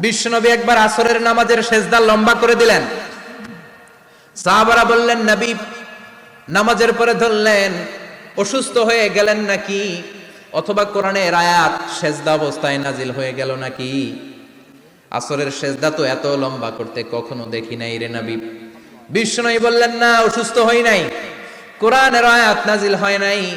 বিশ্বনবী একবার আসরের নামাজের সেজদা লম্বা করে দিলেন। সাহাবারা বললেন, নবী, নামাজের পরে ধরলেন, অসুস্থ হয়ে গেলেন নাকি? অথবা কোরআনের আয়াত সেজদা অবস্থায় নাজিল হয়ে গেল নাকি? আসরের সেজদা তো এত লম্বা করতে কখনো দেখি নাই রে নবী। বিষ্ণুই বললেন, না, অসুস্থ হই নাই। কোরআনের আয়াত নাজিল হয় নাই।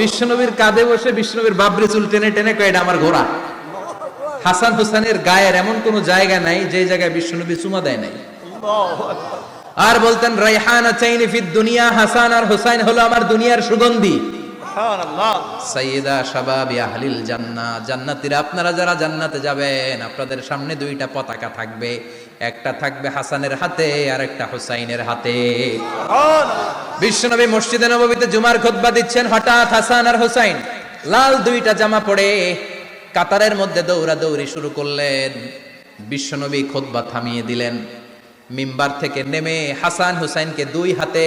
বিশ্বনবীর কাঁধে বসে বিশ্বনবীর বাবরি চুল টেনে টেনে কয়েটা আমার ঘোড়া। হাসান হুসানের গায়ের এমন কোন জায়গা নাই যে জায়গায় বিষ্ণুবী চুমা দেয় নাই। আর বলতেন রাইহান চাইনি ফিদ দুনিয়া হাসান আর হুসাইন হলো আমার দুনিয়ার সুগন্ধি। সাইয়েদা শাবাবি আহলিল জান্নাহ জান্নাতীরা আপনারা যারা জান্নাতে যাবেন আপনাদের সামনে দুইটা পতাকা থাকবে। একটা থাকবে হাসানের হাতে আর একটা হুসাইনের হাতে। বিশ্বনবী মসজিদে নববীতে জুমার খুতবা দিচ্ছেন হঠাৎ হাসান আর হুসাইন। লাল দুইটা জামা পরে কাতারের মধ্যে দৌড়াদৌড়ি শুরু করলেন। বিশ্বনবী খুতবা থামিয়ে দিলেন। মিম্বার থেকে নেমে হাসান হুসাইনকে দুই হাতে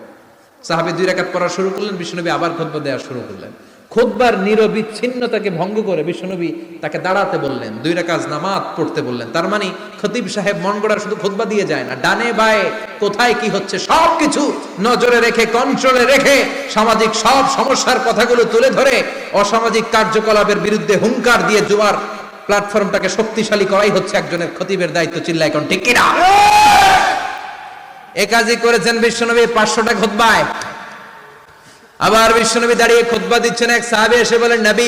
সাহাবি দুই রাকাত পড়া শুরু করলেন, বিশ্বনবী আবার খুতবা দেওয়া শুরু করলেন। খুতবার নিরবিচ্ছিন্নতাকে ভঙ্গ করে বিশ্বনবী তাকে দাঁড়াতে বললেন, দুই রাকাত নামাজ পড়তে বললেন। তার মানে খতিব সাহেব মন গড়ার শুধু খুতবা দিয়ে যায় না, ডানে বায়ে কোথায় কি হচ্ছে সব কিছু নজরে রেখে কন্ট্রোলে রেখে সামাজিক সব সমস্যার কথাগুলো তুলে ধরে অসামাজিক কার্যকলাপের বিরুদ্ধে হুঙ্কার দিয়ে জোয়ার প্ল্যাটফর্মটাকে শক্তিশালী করাই হচ্ছে একজনের খতিবের দায়িত্ব চিল্লাই কোন ঠিক কিনা? এ করেছেন বিশ্বনবী, পাঁচশোটা খুতবায়। আবার বিশ্বনবী দাঁড়িয়ে খুতবা দিচ্ছেন এক সাহাবে, এসে বলেন, নবী,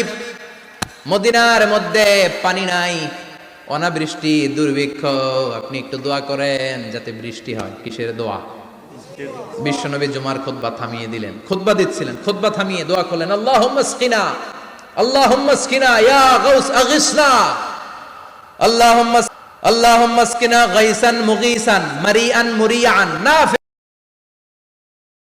মদিনার মধ্যে পানি নাই, অনাবৃষ্টি, দুর্ভিক্ষ, আপনি একটু দোয়া করেন যাতে বৃষ্টি হয়। কিসের দোয়া? বিশ্বনবী জুমার খুতবা থামিয়ে দিলেন। খুতবা দিচ্ছিলেন, খুতবা থামিয়ে দোয়া করলেন আল্লাহ আল্লাহ আল্লাহ اللهم اسقنا غيثا مغيثا مريئا مريعا نافعا